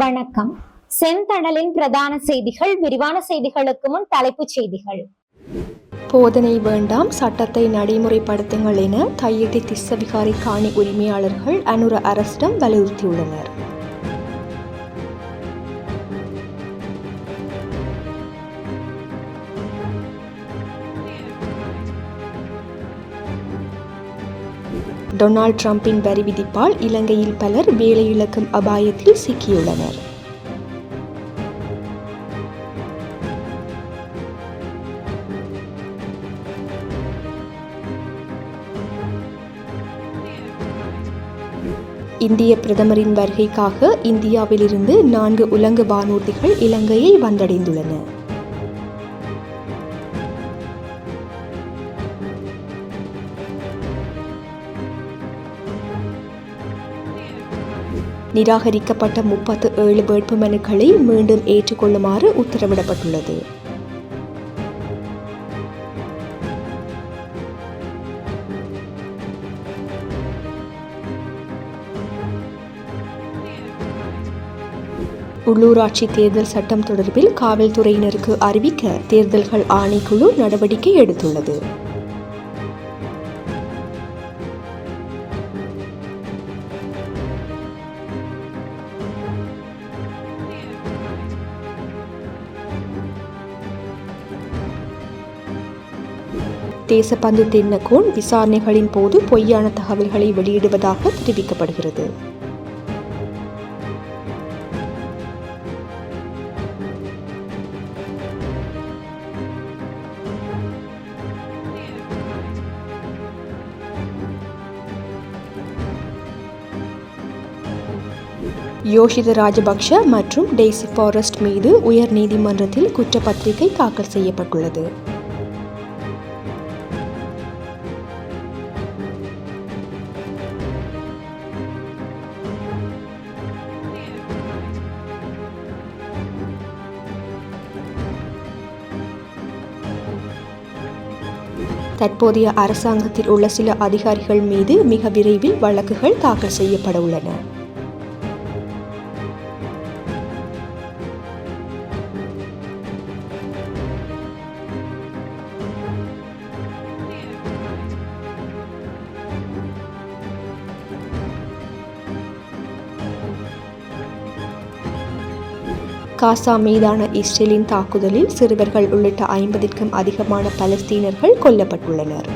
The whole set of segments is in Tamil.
வணக்கம். செந்தணலின் பிரதான செய்திகள் விரிவான செய்திகளுக்கு முன் தலைப்புச் செய்திகள். போதனை வேண்டாம் சட்டத்தை நடைமுறைப்படுத்துங்கள் என தையிட்டி திஸ்ஸவிகாரி காணி உரிமையாளர்கள் அனுர அரசிடம் வலியுறுத்தியுள்ளனர். டொனால்ட் ட்ரம்பின் வரி விதிப்பால் இலங்கையில் பலர் வேலை இழக்கும் அபாயத்தில் சிக்கியுள்ளனர். இந்திய பிரதமரின் வருகைக்காக இந்தியாவிலிருந்து நான்கு உலங்கு வானூர்திகள் இலங்கையை வந்தடைந்துள்ளன. நிராகரிக்கப்பட்ட முப்பத்து ஏழு வேட்புமனுக்களை மீண்டும் ஏற்றுக்கொள்ளுமாறு உத்தரவிடப்பட்டுள்ளது. உள்ளூராட்சி தேர்தல் சட்டம் தொடர்பில் காவல்துறையினருக்கு அறிவிக்க தேர்தல்கள் ஆணைக்குழு நடவடிக்கை எடுத்துள்ளது. தேசப்பந்து தென்னகோன் விசாரணைகளின் போது பொய்யான தகவல்களை வெளியிடுவதாக தெரிவிக்கப்படுகிறது. யோஷித ராஜபக்ஷ மற்றும் டெய்சி ஃபாரஸ்ட் மீது உயர் நீதிமன்றத்தில் குற்றப்பத்திரிகை தாக்கல் செய்யப்பட்டுள்ளது. தற்போதைய அரசாங்கத்தில் உள்ள சில அதிகாரிகள் மீது மிக விரைவில் வழக்குகள் தாக்கல் செய்யப்பட உள்ளன. காசா மீதான இஸ்ரேலின் தாக்குதலில் சிறுவர்கள் உள்ளிட்ட ஐம்பதிற்கும் அதிகமான பலஸ்தீனர்கள் கொல்லப்பட்டுள்ளனர்.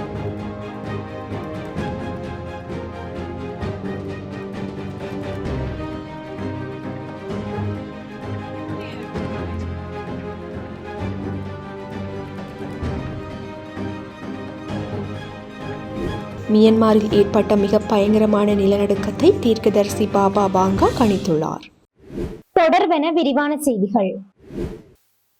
மியன்மாரில் ஏற்பட்ட மிக பயங்கரமான நிலநடுக்கத்தை தீர்க்கதரிசி பாபா பாங்கா கணித்துள்ளார். தொடர்வென விரிவான செய்திகள்.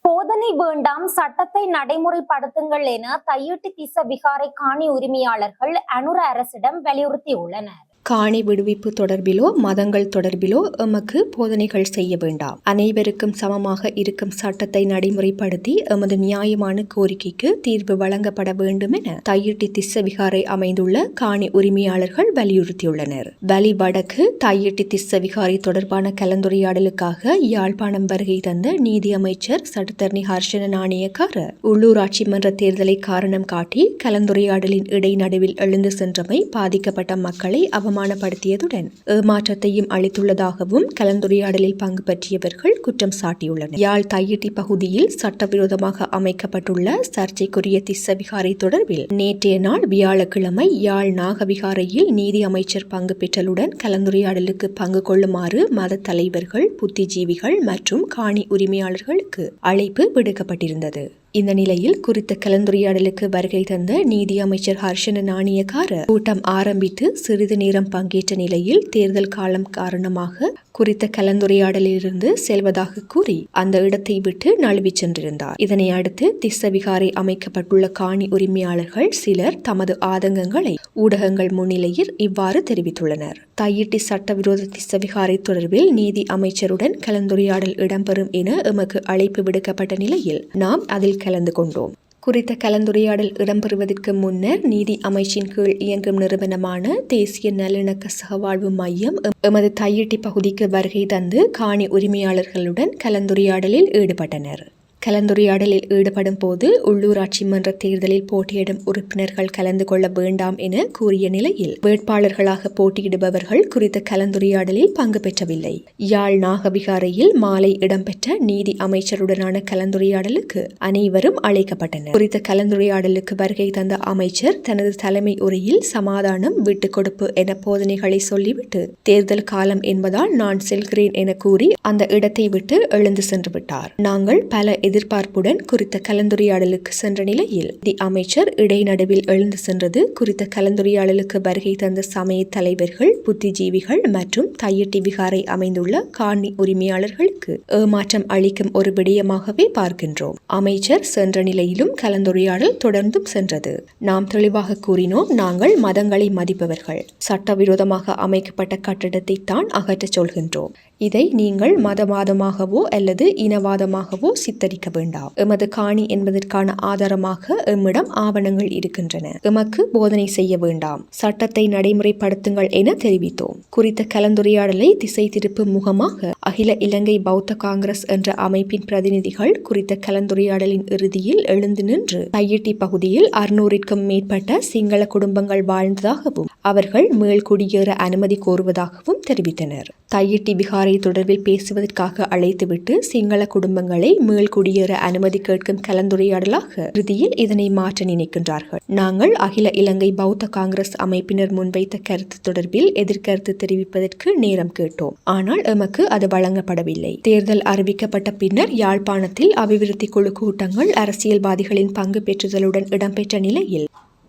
போதனை வேண்டாம் சட்டத்தை நடைமுறைப்படுத்துங்கள் என தையிட்டு திச விகாரை காணி உரிமையாளர்கள் அனுர அரசிடம் வலியுறுத்தியுள்ளனர். காணி விடுவிப்பு தொடர்பிலோ மதங்கள் தொடர்பிலோ எமக்கு போதனைகள் செய்ய வேண்டாம். அனைவருக்கும் சமமாக இருக்கும் சட்டத்தை நடைமுறைப்படுத்தி எமது நியாயமான கோரிக்கைக்கு தீர்வு வழங்கப்பட வேண்டும் என தையிட்டி திஸ்ஸவிகாரை அமைந்துள்ள காணி உரிமையாளர்கள் வலியுறுத்தியுள்ளனர். வலி வடக்கு தையிட்டி திஸ்ஸவிகாரை தொடர்பான கலந்துரையாடலுக்காக யாழ்ப்பாணம் வருகை தந்த நீதி அமைச்சர் சட்டத்தரணி ஹர்ஷன நாணயக்கார உள்ளூராட்சி மன்ற தேர்தலை காரணம் காட்டி கலந்துரையாடலின் இடைநடுவில் எழுந்து சென்றமை பாதிக்கப்பட்ட மக்களை அவமானப்படுத்தியதுடன் ஏமாற்றத்தையும் அளித்துள்ளதாகவும் கலந்துரையாடலில் பங்கு பற்றியவர்கள் குற்றம் சாட்டியுள்ளனர். யாழ் தையிட்டி பகுதியில் சட்டவிரோதமாக அமைக்கப்பட்டுள்ள சர்ச்சைக்குரிய திஸ்ஸவிகாரை தொடர்பில் நேற்றைய நாள் வியாழக்கிழமை யாழ் நாகவிகாரையில் நீதி அமைச்சர் பங்கு பெற்றலுடன் கலந்துரையாடலுக்கு பங்கு கொள்ளுமாறு மத தலைவர்கள் புத்திஜீவிகள் மற்றும் காணி உரிமையாளர்களுக்கு அழைப்பு விடுக்கப்பட்டிருந்தது. இந்த நிலையில் குறித்த கலந்துரையாடலுக்கு வருகை தந்த நீதி அமைச்சர் ஹர்ஷன நாணயக்கார கூட்டம் ஆரம்பித்து சிறிது நேரம் பங்கேற்ற நிலையில் தேர்தல் காலம் காரணமாக குறித்த கலந்துரையாடலிலிருந்து செல்வதாக கூறி அந்த இடத்தை விட்டு நழுவிச் சென்றிருந்தார். இதனை அடுத்து திஸ்ஸவிகாரை அமைக்கப்பட்டுள்ள காணி உரிமையாளர்கள் சிலர் தமது ஆதங்கங்களை ஊடகங்கள் முன்னிலையில் இவ்வாறு தெரிவித்துள்ளனர். தையிட்டி சட்டவிரோத திஸ்ஸவிகாரை தொடர்பில் நீதி அமைச்சருடன் கலந்துரையாடல் இடம்பெறும் என எமக்கு அழைப்பு விடுக்கப்பட்ட நிலையில் நாம் அதில் கலந்து கொண்டோம். குறித்த கலந்துரையாடல் இடம்பெறுவதற்கு முன்னர் நீதி அமைச்சின் கீழ் இயங்கும் நிறுவனமான தேசிய நல்லிணக்க சகவாழ்வு மையம் எமது தையிட்டி பகுதிக்கு வருகை தந்து காணி உரிமையாளர்களுடன் கலந்துரையாடலில் ஈடுபட்டனர். கலந்துரையாடலில் ஈடுபடும் போது உள்ளூராட்சி மன்ற தேர்தலில் போட்டியிடும் உறுப்பினர்கள் கலந்து கொள்ள வேண்டாம் என கூறிய நிலையில் வேட்பாளர்களாக போட்டியிடுபவர்கள் குறித்த கலந்துரையாடலில் பங்கு பெற்றவில்லை. யாழ் நாகவிகாரையில் மாலை இடம்பெற்ற நீதி அமைச்சருடனான கலந்துரையாடலுக்கு அனைவரும் அழைக்கப்பட்டனர். குறித்த கலந்துரையாடலுக்கு வருகை தந்த அமைச்சர் தனது தலைமை உரையில் சமாதானம் விட்டுக் கொடுப்பு என போதனைகளை சொல்லிவிட்டு தேர்தல் காலம் என்பதால் நான் செல்கிறேன் என கூறி அந்த இடத்தை விட்டு எழுந்து சென்று விட்டார் நாங்கள் பல எதிர்பார்ப்புடன் குறித்த கலந்துரையாடலுக்கு சென்ற நிலையில் தி அமைச்சர் இடைநடுவில் எழுந்து சென்றது குறித்த கலந்துரையாடலுக்கு வருகை தந்த சமய தலைவர்கள் புத்திஜீவிகள் மற்றும் தையட்டி விகாரை அமைந்துள்ள காணி உரிமையாளர்களுக்கு ஏமாற்றம் அளிக்கும் ஒரு விடயமாகவே பார்க்கின்றோம். அமைச்சர் சென்ற நிலையிலும் கலந்துரையாடல் தொடர்ந்தும் சென்றது. நாம் தெளிவாக கூறினோம் நாங்கள் மதங்களை மதிப்பவர்கள். சட்டவிரோதமாக அமைக்கப்பட்ட கட்டிடத்தை தான் அகற்றச் சொல்கின்றோம். இதை நீங்கள் மதவாதமாகவோ அல்லது இனவாதமாகவோ வைக்க வேண்டாம். எமது காணி என்பதற்கான ஆதாரமாக எம்மிடம் ஆவணங்கள் இருக்கின்றன. எமக்கு போதனை செய்ய வேண்டாம். சட்டத்தை நடைமுறைப்படுத்துங்கள் என தெரிவித்தோம். குறித்த கலந்துரையாடலை திசை திருப்பும் முகமாக அகில இலங்கை பௌத்த காங்கிரஸ் என்ற அமைப்பின் பிரதிநிதிகள் குறித்த கலந்துரையாடலின் இறுதியில் எழுந்து நின்று கையிட்டி பகுதியில் அறுநூறிற்கும் மேற்பட்ட சிங்கள குடும்பங்கள் வாழ்ந்ததாகவும் அவர்கள் மேல் குடியேற அனுமதி கோருவதாகவும் தெரிவித்தனர். தையிட்டி விகாரை தொடர்பில் பேசுவதற்காக அழைத்துவிட்டு சிங்கள குடும்பங்களை மேல்குடி குடியேற அனுமதி கேட்கும் கலந்துரையாடலாக இறுதியில் இதனை மாற்ற நினைக்கின்றார்கள். நாங்கள் அகில இலங்கை பௌத்த காங்கிரஸ் அமைப்பினர் முன்வைத்த கருத்து தொடர்பில் எதிர்கருத்து தெரிவிப்பதற்கு நேரம் கேட்டோம். ஆனால் எமக்கு அது வழங்கப்படவில்லை. தேர்தல் அறிவிக்கப்பட்ட பின்னர் யாழ்ப்பாணத்தில் அபிவிருத்தி குழு கூட்டங்கள் அரசியல்வாதிகளின் பங்கு பெற்றுதலுடன் இடம்பெற்ற நிலையில்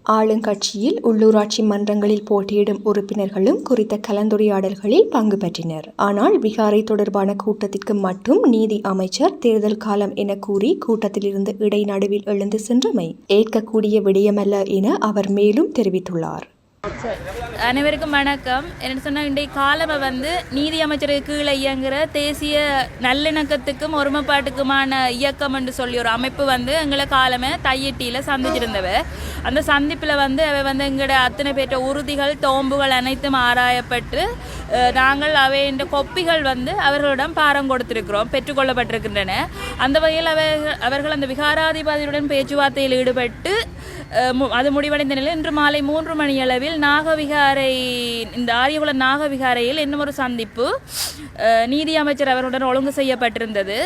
ஆளுங்கட்சியில் உள்ளூராட்சி மன்றங்களில் போட்டியிடும் உறுப்பினர்களும் குறித்த கலந்துரையாடல்களில் பங்கு பெற்றினர். ஆனால் பீகாரை தொடர்பான கூட்டத்திற்கு மட்டும் நீதி அமைச்சர் தேர்தல் காலம் என கூறி கூட்டத்திலிருந்து இடைநடுவில் எழுந்து சென்றமை ஏற்கக்கூடிய விடயமல்ல என அவர் மேலும் தெரிவித்துள்ளார். அனைவருக்கும் வணக்கம். என்ன சொன்னால் இன்றைய காலமை வந்து நீதி அமைச்சருக்கு கீழே இயங்குகிற தேசிய நல்லிணக்கத்துக்கும் ஒருமைப்பாட்டுக்குமான இயக்கம் என்று சொல்லி ஒரு அமைப்பு வந்து எங்களை காலமே தையிட்டியில் சந்திச்சிருந்தவ அந்த சந்திப்பில் வந்து அவை வந்து எங்களோட அத்தனை பேற்ற உறுதிகள் தோம்புகள் அனைத்தும் ஆராயப்பட்டு நாங்கள் அவை என்ற கொப்பிகள் வந்து அவர்களிடம் பாரம் கொடுத்திருக்கிறோம் பெற்றுக்கொள்ளப்பட்டிருக்கின்றன அந்த வகையில் அவர்கள் அவர்கள் அந்த விகாராதிபதியுடன் பேச்சுவார்த்தையில் ஈடுபட்டு மு- அது முடிவடைந்த நிலையில் இன்று மாலை மூன்று மணியளவில் நாகவிகாரை இந்த ஆரியகுல நாகவிகாரையில் இன்னும் ஒரு சந்திப்பு. நீதி அமைச்சர் அவர்களுடன் ஒழுங்கு செய்யப்பட்டிருந்தது.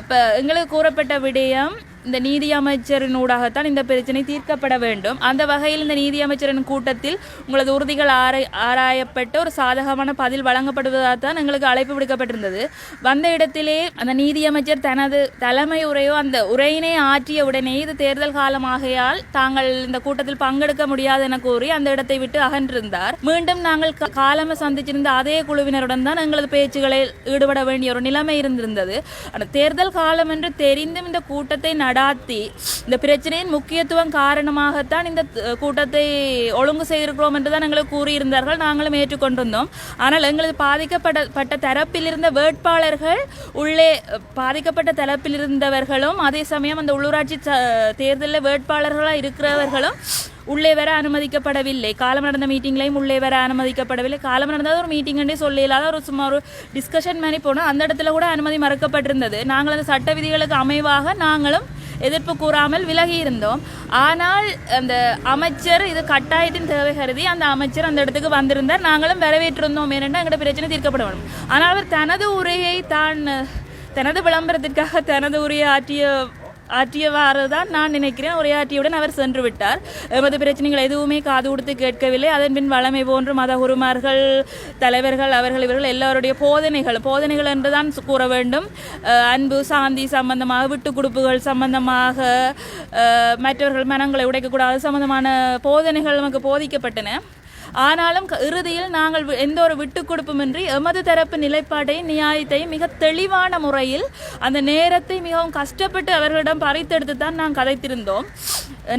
அப்போ எங்களுக்கு கூறப்பட்ட விடயம் இந்த நீதி அமைச்சரின் ஊடாகத்தான் இந்த பிரச்சனை தீர்க்கப்பட வேண்டும். அந்த வகையில் இந்த நீதி அமைச்சரின் கூட்டத்தில் உங்களது உறுதிகள் ஆராய் ஆராயப்பட்டு ஒரு சாதகமான பதில் வழங்கப்படுவதாக தான் எங்களுக்கு அழைப்பு விடுக்கப்பட்டிருந்தது. வந்த இடத்திலே அந்த நீதி அமைச்சர் தனது தலைமை உரையோ அந்த உரையினை ஆற்றிய உடனே இது தேர்தல் காலமாகையால் தாங்கள் இந்த கூட்டத்தில் பங்கெடுக்க முடியாது என கூறி அந்த இடத்தை விட்டு அகன்றிருந்தார். மீண்டும் நாங்கள் கா- காலம சந்திச்சிருந்த அதே குழுவினருடன் தான் எங்களது பேச்சுகளில் ஈடுபட வேண்டிய ஒரு நிலைமை இருந்திருந்தது. அந்த தேர்தல் காலம் என்று தெரிந்தும் இந்த கூட்டத்தை நடாத்தி. இந்த பிரச்சனையின் முக்கியத்துவம் காரணமாகத்தான் இந்த கூட்டத்தை ஒழுங்கு செய்திருக்கிறோம் என்று தான் எங்களுக்கு கூறியிருந்தார்கள். நாங்களும் ஏற்றுக்கொண்டிருந்தோம். ஆனால் எங்களது பாதிக்கப்பட்ட பட்ட தரப்பில் இருந்த வேட்பாளர்கள் உள்ளே பாதிக்கப்பட்ட தரப்பில் இருந்தவர்களும் அதே சமயம் அந்த உள்ளூராட்சி ச- தேர்தலில் வேட்பாளர்களாக இருக்கிறவர்களும் உள்ளே வர அனுமதிக்கப்படவில்லை. காலம் நடந்த மீட்டிங்லையும் உள்ளே வர அனுமதிக்கப்படவில்லை. காலம் நடந்தது ஒரு மீட்டிங்னே சொல்ல இல்லாத ஒரு சும்மா ஒரு டிஸ்கஷன் மாதிரி போனோம் அந்த இடத்துல கூட அனுமதி மறுக்கப்பட்டிருந்தது. நாங்கள் அந்த சட்ட விதிகளுக்கு அமைவாக நாங்களும் எதிர்ப்பு கூறாமல் விலகி இருந்தோம் ஆனால் அந்த அமைச்சர் இது கட்டாயத்தின் தேவை கருதி அந்த அமைச்சர் அந்த இடத்துக்கு வந்திருந்தார். நாங்களும் வரவேற்றிருந்தோம். ஏனென்றால் எங்களோட பிரச்சனை தீர்க்கப்பட வேண்டும் ஆனால் அவர் தனது உரையை தான் தனது விளம்பரத்திற்காக தனது உரையை ஆற்றிய ஆற்றியவாறு தான் நான் நினைக்கிறேன். உரையாற்றியுடன் அவர் சென்று விட்டார். எமது பிரச்சனைகள் எதுவுமே காது கொடுத்து கேட்கவில்லை. அதன் பின் வளமை போன்று மத குருமார்கள் தலைவர்கள் அவர்கள் இவர்கள் எல்லாருடைய போதனைகள் போதனைகள் என்றுதான் கூற வேண்டும். அன்பு சாந்தி சம்பந்தமாக விட்டு கொடுப்புகள் சம்பந்தமாக மற்றவர்கள் மனங்களை உடைக்கக்கூடாது சம்பந்தமான போதனைகள் நமக்கு போதிக்கப்பட்டன. ஆனாலும் க- இறுதியில் நாங்கள் வி- எந்த ஒரு விட்டுக் கொடுப்புமின்றி எமது தரப்பு நிலைப்பாட்டையும் நியாயத்தையும் மிக தெளிவான முறையில் அந்த நேரத்தை மிகவும் கஷ்டப்பட்டு அவர்களிடம் பறித்தெடுத்து தான் நான் கதைத்திருந்தோம்.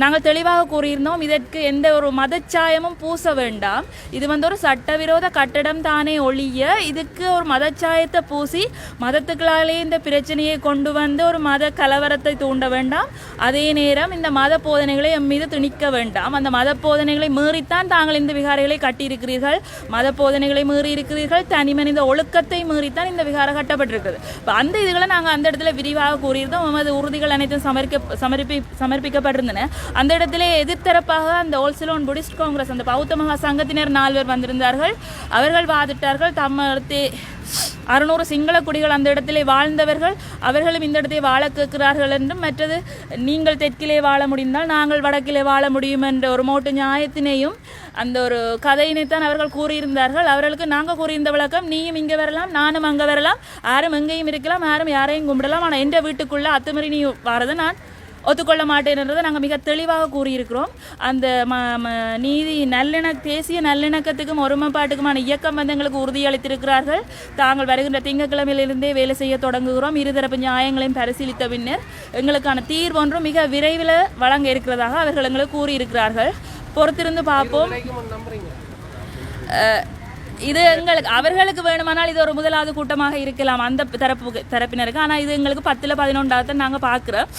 நாங்கள் தெளிவாக கூறியிருந்தோம் இதற்கு எந்த ஒரு மதச்சாயமும் பூச வேண்டாம். இது வந்து ஒரு சட்டவிரோத கட்டடம் தானே ஒழிய இதுக்கு ஒரு மதச்சாயத்தை பூசி மதத்துக்களாலே இந்த பிரச்சனையை கொண்டு வந்து ஒரு மத கலவரத்தை தூண்ட வேண்டாம். அதே நேரம் இந்த மத போதனைகளை எம் மீது திணிக்க வேண்டாம். அந்த மத போதனைகளை மீறித்தான் தாங்கள் இந்த விகாரைகளை கட்டியிருக்கிறீர்கள். மத போதனைகளை மீறி இருக்கிறீர்கள் தனி மனித ஒழுக்கத்தை மீறித்தான் இந்த விகாரம் கட்டப்பட்டிருக்கிறது. இப்போ அந்த இதுகளை நாங்கள் அந்த இடத்துல விரிவாக கூறியிருந்தோம். உமது உறுதிகள் அனைத்தும் சமர்க்க சமர்ப்பி சமர்ப்பிக்கப்பட்டிருந்தன. அந்த இடத்திலே எதிர்த்தரப்பாக அந்த ஓல்சலோன் புடிஸ்ட் காங்கிரஸ் அந்த பௌத்த மகா சங்கத்தினர் நால்வர் வந்திருந்தார்கள். அவர்கள் வாதிட்டார்கள். தம்மத்தை அறுநூறு சிங்கள குடிகள் அந்த இடத்திலே வாழ்ந்தவர்கள். அவர்களும் இந்த இடத்தை வாழ கேட்கிறார்கள் என்றும் மற்றது நீங்கள் தெற்கிலே வாழ முடிந்தால் நாங்கள் வடக்கிலே வாழ முடியும் என்ற ஒரு மோட்டு நியாயத்தினையும் அந்த ஒரு கதையினைத்தான் அவர்கள் கூறியிருந்தார்கள். அவர்களுக்கு நாங்கள் கூறியிருந்த விளக்கம் நீயும் இங்கே வரலாம் நானும் அங்கே வரலாம். யாரும் எங்கேயும் இருக்கலாம் யாரும் யாரையும் கும்பிடலாம். ஆனால் எந்த வீட்டுக்குள்ளே அத்துமீறி நீ வரதை நான் ஒத்துக்கொள்ள மாட்டேன்றதை நாங்கள் மிக தெளிவாக கூறியிருக்கிறோம். அந்த ம ம நீதி நல்லிண தேசிய நல்லிணக்கத்துக்கும் ஒருமைப்பாட்டுக்குமான இயக்கம் வந்து எங்களுக்கு உறுதியளித்திருக்கிறார்கள். தாங்கள் வருகின்ற திங்கட்கிழமையிலிருந்தே வேலை செய்ய தொடங்குகிறோம். இருதரப்பு நியாயங்களையும் பரிசீலித்த பின்னர் எங்களுக்கான தீர்வு ஒன்றும் மிக விரைவில் வழங்க இருக்கிறதாக அவர்கள் எங்களுக்கு கூறியிருக்கிறார்கள். பொறுத்திருந்து பார்ப்போம். இது எங்களுக்கு அவர்களுக்கு வேணுமானால் இது ஒரு முதலாவது கூட்டமாக இருக்கலாம். அந்த தரப்பு தரப்பினருக்கு. ஆனால் இது எங்களுக்கு பத்தில் பதினொன்றாவது நாங்கள் பார்க்குறோம்.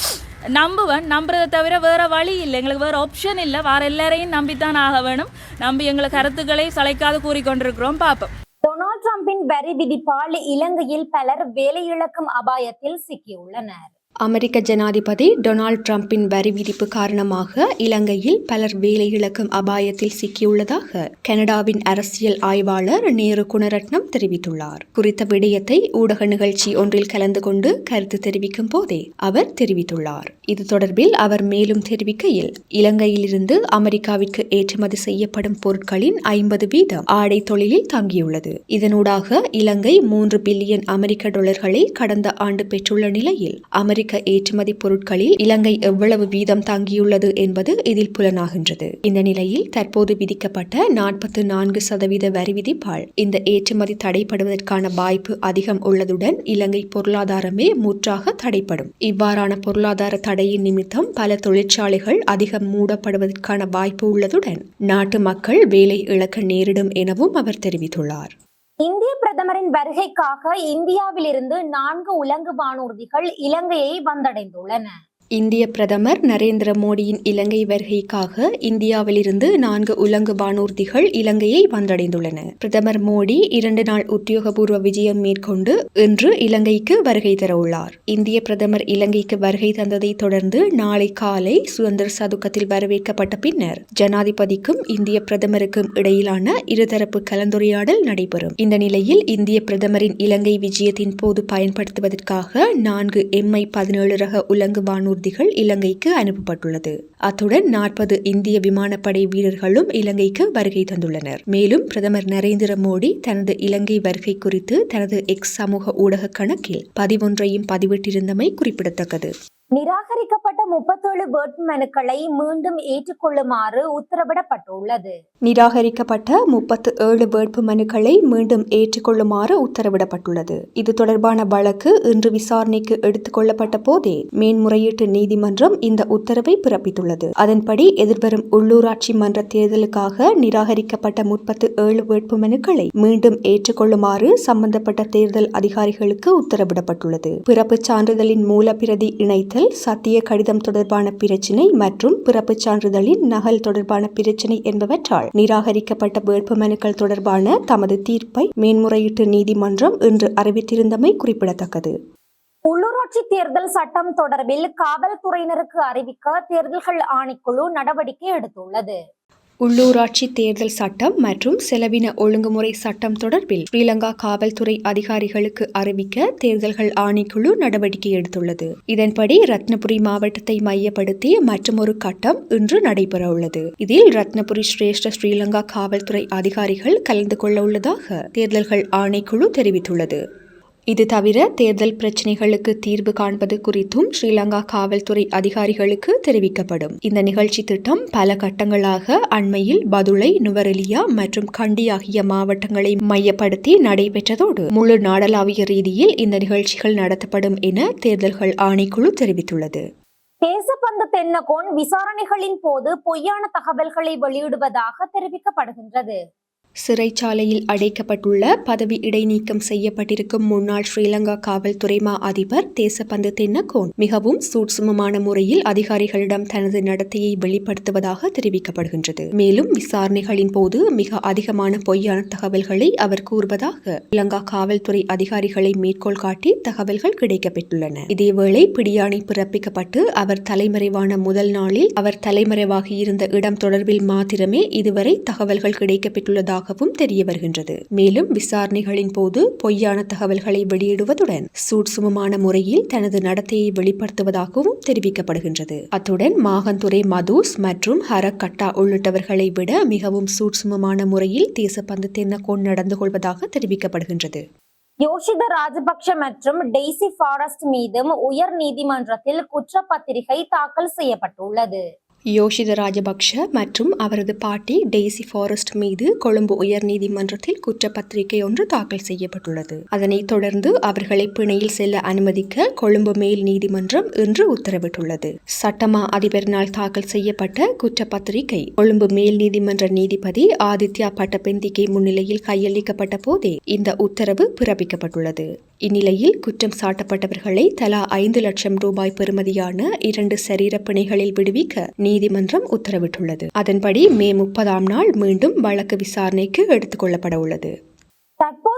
நம்புவேன். நம்புறதை தவிர வேற வழி இல்லை. எங்களுக்கு வேற ஆப்ஷன் இல்லை. வேற எல்லாரையும் நம்பித்தான் ஆக வேணும். நம்பி எங்களை கருத்துக்களை சளைக்காது கூறிக்கொண்டிருக்கிறோம். பார்ப்போம். டொனால்ட் ட்ரம்பின் வரி விதிப்பால் இலங்கையில் பலர் வேலை இழக்கும் அபாயத்தில் சிக்கியுள்ளனர். அமெரிக்க ஜனாதிபதி டொனால்ட் ட்ரம்பின் வரி விதிப்பு காரணமாக இலங்கையில் பலர் வேலை இழக்கும் அபாயத்தில் சிக்கியுள்ளதாக கனடாவின் அரசியல் ஆய்வாளர் நேரு குணரட்னம் தெரிவித்துள்ளார். குறித்த விடயத்தை ஊடக நிகழ்ச்சி ஒன்றில் கலந்து கொண்டு கருத்து தெரிவிக்கும் போதே அவர் தெரிவித்துள்ளார். இது தொடர்பில் அவர் மேலும் தெரிவிக்கையில் இலங்கையிலிருந்து அமெரிக்காவிற்கு ஏற்றுமதி செய்யப்படும் பொருட்களின் ஐம்பது வீதம் ஆடை தொழிலில் தங்கியுள்ளது. இதனூடாக இலங்கை மூன்று பில்லியன் அமெரிக்க டாலர்களை கடந்த ஆண்டு பெற்றுள்ள நிலையில் அமெரிக்க ஏற்றுமதி பொருட்களில் இலங்கை எவ்வளவு வீதம் தாங்கியுள்ளது என்பது இதில் புலனாகின்றது. இந்த நிலையில் தற்போது விதிக்கப்பட்ட நாற்பத்தி நான்கு சதவீத வரி விதிப்பால் இந்த ஏற்றுமதி தடைப்படுவதற்கான வாய்ப்பு அதிகம் உள்ளதுடன் இலங்கை பொருளாதாரமே முற்றாக தடைப்படும் இவ்வாறான பொருளாதார தடையின் நிமித்தம் பல தொழிற்சாலைகள் அதிகம் மூடப்படுவதற்கான வாய்ப்பு உள்ளதுடன் நாட்டு மக்கள் வேலை இழக்க நேரிடும் எனவும் அவர் தெரிவித்துள்ளார். இந்திய பிரதமரின் வருகைக்காக இந்தியாவிலிருந்து நான்கு உலங்கு வானூர்திகள் இலங்கையை வந்தடைந்துள்ளன. இந்திய பிரதமர் நரேந்திர மோடியின் இலங்கை வருகைக்காக இந்தியாவிலிருந்து நான்கு உலங்கு வானூர்திகள் இலங்கையை வந்தடைந்துள்ளன. பிரதமர் மோடி இரண்டு நாள் உத்தியோகபூர்வ விஜயம் மேற்கொண்டு இன்று இலங்கைக்கு வருகை தரவுள்ளார். இந்திய பிரதமர் இலங்கைக்கு வருகை தந்ததை தொடர்ந்து நாளை காலை சுதந்திர சதுக்கத்தில் வரவேற்கப்பட்ட பின்னர் ஜனாதிபதிக்கும் இந்திய பிரதமருக்கும் இடையிலான இருதரப்பு கலந்துரையாடல் நடைபெறும். இந்த நிலையில் இந்திய பிரதமரின் இலங்கை விஜயத்தின் போது பயன்படுத்துவதற்காக நான்கு எம்ஐ பதினேழு ரக உலங்கு வானூர்திகள் இலங்கைக்கு அனுப்பப்பட்டுள்ளது. அத்துடன் நாற்பது இந்திய விமானப்படை வீரர்களும் இலங்கைக்கு வருகை தந்துள்ளனர். மேலும் பிரதமர் நரேந்திர மோடி தனது இலங்கை வருகை குறித்து தனது எக்ஸ் சமூக ஊடக கணக்கில் பதிவொன்றையும் பதிவிட்டிருந்தமை குறிப்பிடத்தக்கது. நிராகரிக்க நிராகரிக்கப்பட்ட முப்பத்தேழு வேட்புமனுக்களை மீண்டும் ஏற்றுக்கொள்ளுமாறு உத்தரவிடப்பட்டுள்ளது. நிராகரிக்கப்பட்ட முப்பத்து ஏழு வேட்பு மனுக்களை மீண்டும் ஏற்றுக்கொள்ளுமாறு உத்தரவிடப்பட்டுள்ளது. இது தொடர்பான வழக்கு இன்று விசாரணைக்கு எடுத்துக் கொள்ளப்பட்ட போதே மேன்முறையீட்டு நீதிமன்றம் இந்த உத்தரவை பிறப்பித்துள்ளது. அதன்படி எதிர்வரும் உள்ளூராட்சி மன்ற தேர்தலுக்காக நிராகரிக்கப்பட்ட முப்பத்து ஏழு வேட்பு மனுக்களை மீண்டும் ஏற்றுக்கொள்ளுமாறு சம்பந்தப்பட்ட தேர்தல் அதிகாரிகளுக்கு உத்தரவிடப்பட்டுள்ளது. பிறப்புச் சான்றிதழின் மூலப்பிரதி இணைத்தல் சத்திய கடிதம் தொடர்பான பிரச்சினை மற்றும் பிறப்பு சான்றிதழின் நகல் தொடர்பான பிரச்சினை என்பவற்றால் நிராகரிக்கப்பட்ட வேட்புமனுக்கள் தொடர்பான தமது தீர்ப்பை மேன்முறையீட்டு நீதிமன்றம் இன்று அறிவித்திருந்தமை குறிப்பிடத்தக்கது. உள்ளூராட்சி தேர்தல் சட்டம் தொடர்பில் காவல்துறையினருக்கு அறிவிக்க தேர்தல்கள் ஆணைக்குழு நடவடிக்கை எடுத்துள்ளது. உள்ளூராட்சி தேர்தல் சட்டம் மற்றும் செலவின ஒழுங்குமுறை சட்டம் தொடர்பில் ஸ்ரீலங்கா காவல்துறை அதிகாரிகளுக்கு அறிவிக்க தேர்தல்கள் ஆணைக்குழு நடவடிக்கை எடுத்துள்ளது. இதன்படி ரத்னபுரி மாவட்டத்தை மையப்படுத்தி மற்றொரு கட்டம் இன்று நடைபெறவுள்ளது. இதில் ரத்னபுரி சிரேஷ்ட ஸ்ரீலங்கா காவல்துறை அதிகாரிகள் கலந்து கொள்ள உள்ளதாக தேர்தல்கள் ஆணைக்குழு தெரிவித்துள்ளது. இது தவிர தேர்தல் பிரச்சினைகளுக்கு தீர்வு காண்பது குறித்தும் ஸ்ரீலங்கா காவல்துறை அதிகாரிகளுக்கு தெரிவிக்கப்படும். இந்த நிகழ்ச்சி திட்டம் பல கட்டங்களாக அண்மையில் பதுளை நுவரெலியா மற்றும் கண்டி ஆகிய மாவட்டங்களை மையப்படுத்தி நடைபெற்றதோடு முழு நாடளாவிய ரீதியில் இந்த நிகழ்ச்சிகள் நடத்தப்படும் என தேர்தல்கள் ஆணைக்குழு தெரிவித்துள்ளது. தேசப்பந்து தென்னகோன் விசாரணைகளின் போது பொய்யான தகவல்களை வெளியிடுவதாக தெரிவிக்கப்படுகின்றது. சிறைச்சாலையில் அடைக்கப்பட்டுள்ள பதவி இடைநீக்கம் செய்யப்பட்டிருக்கும் முன்னாள் ஸ்ரீலங்கா காவல்துறை மா அதிபர் தேசப்பந்து தென்னகோன் மிகவும் சூட்சுமமான முறையில் அதிகாரிகளிடம் தனது நடத்தையை வெளிப்படுத்துவதாக தெரிவிக்கப்படுகின்றது. மேலும் விசாரணைகளின் போது மிக அதிகமான பொய்யான தகவல்களை அவர் கூறுவதாக இலங்கா காவல்துறை அதிகாரிகளை மேற்கோள் காட்டி தகவல்கள் கிடைக்கப்பெற்றுள்ளன. இதேவேளை பிடியாணை பிறப்பிக்கப்பட்டு அவர் தலைமறைவான முதல் நாளில் அவர் தலைமறைவாகி இருந்த இடம் தொடர்பில் மாத்திரமே இதுவரை தகவல்கள் இருப்பதாகவும் தெரிய வருகின்றது மேலும் விசாரணைகளின் போது பொய்யான தகவல்களை வெளியிடுவதுடன் சூட்சுமமான முறையில் தனது நடத்தையை வெளிப்படுத்துவதாகவும் தெரிவிக்கப்படுகின்றது. அத்துடன் மாகந்துரை மதுஸ் மற்றும் ஹரக்கட்டா உள்ளிட்டவர்களை விட மிகவும் சூட்சுமமான முறையில் தேசப்பந்து தென்னக்கோன் நடந்து கொள்வதாக தெரிவிக்கப்படுகின்றது. யோஷித ராஜபக்ஷ மற்றும் டெய்சி ஃபாரஸ்ட் மீதும் உயர் நீதிமன்றத்தில் குற்றப்பத்திரிகை தாக்கல் செய்யப்பட்டுள்ளது. யோஷித ராஜபக்ஷ மற்றும் அவரது பாட்டி டெய்சி ஃபாரஸ்ட் மீது கொழும்பு உயர்நீதிமன்றத்தில் குற்றப்பத்திரிகை ஒன்று தாக்கல் செய்யப்பட்டுள்ளது. அதனைத் தொடர்ந்து அவர்களை பிணையில் செல்ல அனுமதிக்க கொழும்பு மேல் நீதிமன்றம் இன்று உத்தரவிட்டுள்ளது. சட்டமா அதிபரினால் தாக்கல் செய்யப்பட்ட குற்றப்பத்திரிகை கொழும்பு மேல் நீதிமன்ற நீதிபதி ஆதித்யா பட்டபெந்திகை முன்னிலையில் கையளிக்கப்பட்ட போதே இந்த உத்தரவு பிறப்பிக்கப்பட்டுள்ளது. இந்நிலையில் குற்றம் சாட்டப்பட்டவர்களை தலா ஐந்து லட்சம் ரூபாய் பெறுமதியான இரண்டு சரீர விடுவிக்க நீதிமன்றம் உத்தரவிட்டுள்ளது. அதன்படி மே முப்பதாம் நாள் மீண்டும் வழக்கு விசாரணைக்கு எடுத்துக் கொள்ளப்பட உள்ளது.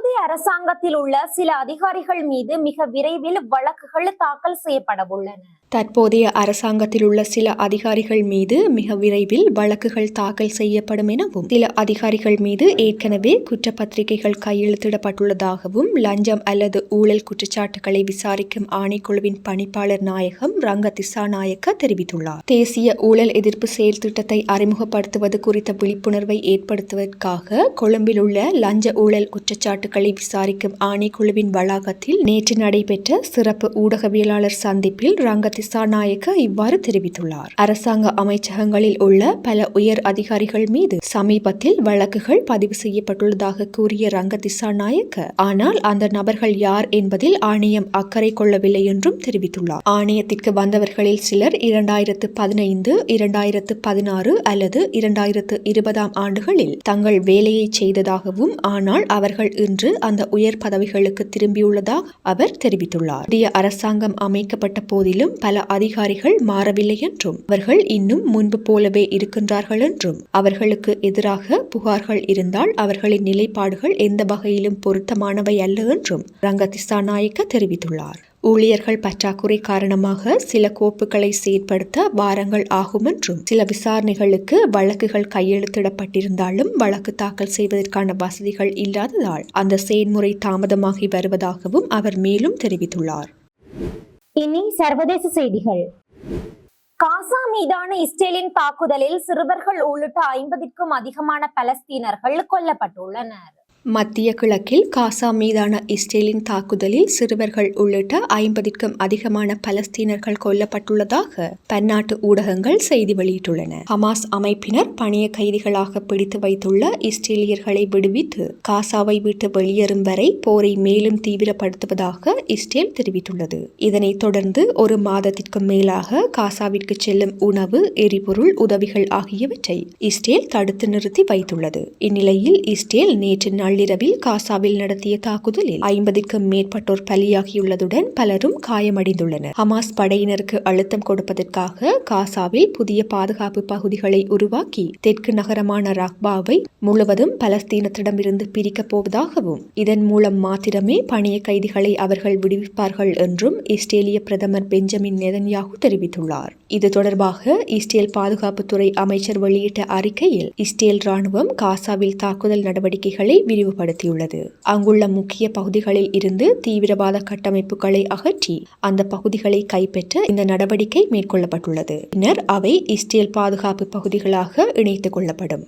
தற்போதைய அரசாங்கத்தில் உள்ள சில அதிகாரிகள் மீது மிக விரைவில் வழக்குகள் தாக்கல் செய்யப்பட உள்ளன தற்போதைய அரசாங்கத்தில் உள்ள சில அதிகாரிகள் மீது மிக விரைவில் வழக்குகள் தாக்கல் செய்யப்படும் எனவும் சில அதிகாரிகள் மீது ஏற்கனவே குற்றப்பத்திரிகைகள் கையெழுத்திடப்பட்டுள்ளதாகவும் லஞ்சம் அல்லது ஊழல் குற்றச்சாட்டுகளை விசாரிக்கும் ஆணைக்குழுவின் பணிப்பாளர் நாயகம் ரங்க திசாநாயக்க தெரிவித்துள்ளார். தேசிய ஊழல் எதிர்ப்பு செயல் திட்டத்தை அறிமுகப்படுத்துவது குறித்த விழிப்புணர்வை ஏற்படுத்துவதற்காக கொழும்பில் உள்ள லஞ்ச ஊழல் குற்றச்சாட்டுகள் விசாரிக்கும் ஆணைக்குழுவின் வளாகத்தில் நேற்று நடைபெற்ற சிறப்பு ஊடகவியலாளர் சந்திப்பில் ரங்க திசாநாயக்க இவ்வாறு தெரிவித்துள்ளார். அரசாங்க அமைச்சகங்களில் உள்ள பல உயர் அதிகாரிகள் மீது சமீபத்தில் வழக்குகள் பதிவு செய்யப்பட்டுள்ளதாக கூறிய ரங்க திசாநாயக்க ஆனால் அந்த நபர்கள் யார் என்பதில் ஆணையம் அக்கறை கொள்ளவில்லை என்றும் தெரிவித்துள்ளார். ஆணையத்திற்கு வந்தவர்களில் சிலர் இரண்டாயிரத்து பதினைந்து இரண்டாயிரத்து பதினாறு அல்லது இரண்டாயிரத்து இருபதாம் ஆண்டுகளில் தங்கள் வேலையை செய்ததாகவும் ஆனால் அவர்கள் இன்று அந்த உயர் பதவிகளுக்கு திரும்பியுள்ளதாக அவர் தெரிவித்துள்ளார். புதிய அரசாங்கம் அமைக்கப்பட்ட போதிலும் பல அதிகாரிகள் மாறவில்லை என்றும் அவர்கள் இன்னும் முன்பு போலவே இருக்கின்றார்கள் என்றும். அவர்களுக்கு எதிராக புகார்கள் இருந்தால் அவர்களின் நிலைப்பாடுகள் எந்த வகையிலும் பொருத்தமானவை அல்ல என்றும் ரங்க தெரிவித்துள்ளார். ஊழியர்கள் பற்றாக்குறை காரணமாக சில கோப்புகளை செயற்படுத்த வாரங்கள் ஆகும் என்றும் சில விசாரணைகளுக்கு வழக்குகள் கையெழுத்திடப்பட்டிருந்தாலும் வழக்கு தாக்கல் செய்வதற்கான வசதிகள் இல்லாததால் அந்த செயல்முறை தாமதமாகி வருவதாகவும் அவர் மேலும் தெரிவித்துள்ளார். இனி சர்வதேச செய்திகள். காசா மீதான இஸ்ரேலின் தாக்குதலில் சிறுவர்கள் உள்ளிட்ட ஐம்பதிற்கும் அதிகமான பலஸ்தீனர்கள் கொல்லப்பட்டுள்ளனர். மத்திய கிழக்கில் காசா மீதான இஸ்ரேலின் தாக்குதலில் சிறுவர்கள் உள்ளிட்ட ஐம்பதிற்கும் அதிகமான பலஸ்தீனர்கள் கொல்லப்பட்டுள்ளதாக பன்னாட்டு ஊடகங்கள் செய்தி வெளியிட்டுள்ளன. ஹமாஸ் அமைப்பினர் பணிய கைதிகளாக பிடித்து வைத்துள்ள இஸ்ரேலியர்களை விடுவித்து காசாவை விட்டு வெளியேறும் வரை போரை மேலும் தீவிரப்படுத்துவதாக இஸ்ரேல் தெரிவித்துள்ளது. இதனைத் தொடர்ந்து ஒரு மாதத்திற்கும் மேலாக காசாவிற்கு செல்லும் உணவு எரிபொருள் உதவிகள் ஆகியவற்றை இஸ்ரேல் தடுத்து நிறுத்தி வைத்துள்ளது. இந்நிலையில் இஸ்ரேல் நேற்று நள்ளிரவில் காசாவில் நடத்திய தாக்குதலில் ஐம்பதுக்கும் மேற்பட்டோர் பலியாகியுள்ளதுடன் பலரும் காயமடைந்துள்ளனர். ஹமாஸ் படையினருக்கு அழுத்தம் கொடுப்பதற்காக காசாவில் புதிய பாதுகாப்பு பகுதிகளை உருவாக்கி தெற்கு நகரமான ரக்பாவை முழுவதும் பலஸ்தீனத்திடமிருந்து பிரிக்கப் போவதாகவும் இதன் மூலம் மாத்திரமே பணிய கைதிகளை அவர்கள் விடுவிப்பார்கள் என்றும் இஸ்ரேலிய பிரதமர் பெஞ்சமின் நெதன்யாகு தெரிவித்துள்ளார். இது தொடர்பாக இஸ்ரேல் பாதுகாப்புத்துறை அமைச்சர் வெளியிட்ட அறிக்கையில் இஸ்ரேல் ராணுவம் காசாவில் தாக்குதல் நடவடிக்கைகளை விரிவுபடுத்தியுள்ளது. அங்குள்ள முக்கிய பகுதிகளில் இருந்து தீவிரவாத கட்டமைப்புகளை அகற்றி அந்த பகுதிகளை கைப்பற்ற இந்த நடவடிக்கை மேற்கொள்ளப்பட்டுள்ளது. பின்னர் அவை இஸ்ரேல் பாதுகாப்பு பகுதிகளாக இணைத்துக் கொள்ளப்படும்.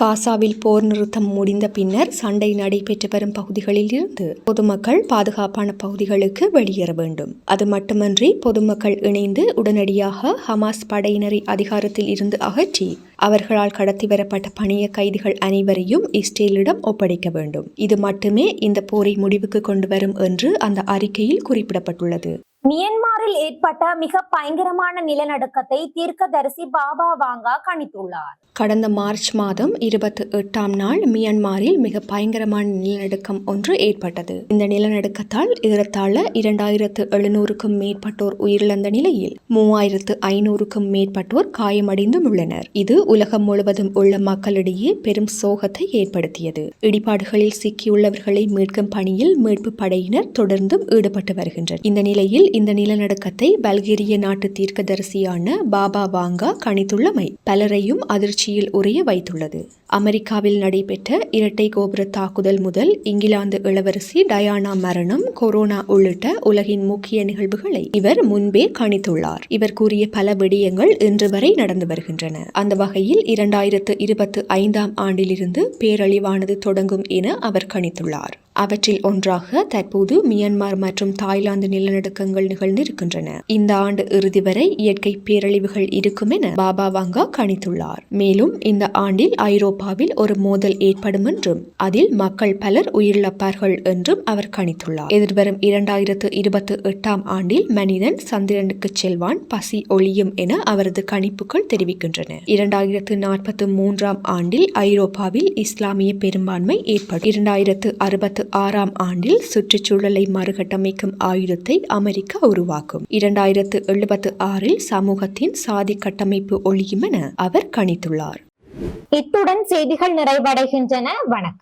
காசாவில் போர் நிறுத்தம் முடிந்த பின்னர் சண்டை நடைபெற்று வரும் பகுதிகளில் இருந்து பொதுமக்கள் பாதுகாப்பான பகுதிகளுக்கு வெளியேற வேண்டும். அது மட்டுமன்றி பொதுமக்கள் இணைந்து உடனடியாக ஹமாஸ் படையினரை அதிகாரத்தில் இருந்து அகற்றி அவர்களால் கடத்தி வரப்பட்ட பணிய கைதிகள் அனைவரையும் இஸ்ரேலிடம் ஒப்படைக்க வேண்டும். இது மட்டுமே இந்த போரை முடிவுக்கு கொண்டு வரும் என்று அந்த அறிக்கையில் குறிப்பிடப்பட்டுள்ளது. மியன்மார் மியான்மரில் ஏற்பட்ட மிக பயங்கரமான நிலநடுக்கத்தை தீர்க்கதரிசி பாபா வாங்கா கணித்துள்ளார். கடந்த மார்ச் மாதம் இருபத்தி எட்டாம் நாள் மியான்மரில் மிக பயங்கரமான நிலநடுக்கம் ஒன்று ஏற்பட்டது. இந்த நிலநடுக்கத்தால் ஏறத்தாழ இரண்டாயிரத்து எழுநூறுக்கும் மேற்பட்டோர் உயிரிழந்த நிலையில் மூவாயிரத்து ஐநூறுக்கும் மேற்பட்டோர் காயமடைந்தும் உள்ளனர் இது உலகம் முழுவதும் உள்ள மக்களிடையே பெரும் சோகத்தை ஏற்படுத்தியது. இடிபாடுகளில் சிக்கியுள்ளவர்களை மீட்கும் பணியில் மீட்பு படையினர் தொடர்ந்தும் ஈடுபட்டு வருகின்றனர். இந்த நிலையில் இந்த உள்ளடக்கத்தை பல்கேரிய நாட்டு தீர்க்கதரிசியான பாபா வாங்கா கணித்துள்ளமை பலரையும் அதிர்ச்சியில் உறைய வைத்துள்ளது. அமெரிக்காவில் நடைபெற்ற இரட்டை கோபுர தாக்குதல் முதல் இங்கிலாந்து இளவரசி டயானா மரணம் கொரோனா உள்ளிட்ட உலகின் முக்கிய நிகழ்வுகளை இவர் முன்பே கணித்துள்ளார். இவர் கூறிய பல விடயங்கள் இன்று வரை நடந்து வருகின்றன. அந்த வகையில் இரண்டாயிரத்து இருபத்து ஐந்தாம் ஆண்டிலிருந்து பேரழிவானது தொடங்கும் என அவர் கணித்துள்ளார். அவற்றில் ஒன்றாக தற்போது மியான்மர் மற்றும் தாய்லாந்து நிலநடுக்கங்கள் நிகழ்ந்திருக்கின்றன. இந்த ஆண்டு இறுதி வரை இயற்கை பேரழிவுகள் இருக்கும் என பாபா வாங்கா கணித்துள்ளார். மேலும் இந்த ஆண்டில் ஐரோப்பாவில் ஒரு மோதல் ஏற்படும் என்றும் அதில் மக்கள் பலர் உயிரிழப்பார்கள் என்றும் அவர் கணித்துள்ளார். எதிர்வரும் இரண்டாயிரத்து இருபத்தி எட்டாம் ஆண்டில் மனிதன் சந்திரனுக்கு செல்வான் பசி ஒளியும் என அவரது கணிப்புகள் தெரிவிக்கின்றன. இரண்டாயிரத்து நாற்பத்தி மூன்றாம் ஆண்டில் ஐரோப்பாவில் இஸ்லாமிய பெரும்பான்மை ஏற்படும். இரண்டாயிரத்து அறுபத்து ஆறாம் ஆண்டில் சுற்றுச்சூழலை மறுகட்டமைக்கும் ஆயுதத்தை அமெரிக்கா உருவாக்கும். இரண்டாயிரத்து எழுபத்து ஆறில் சமூகத்தின் சாதி கட்டமைப்பு ஒழியும் என அவர் கணித்துள்ளார். இத்துடன் செய்திகள் நிறைவடைகின்றன. வணக்கம்.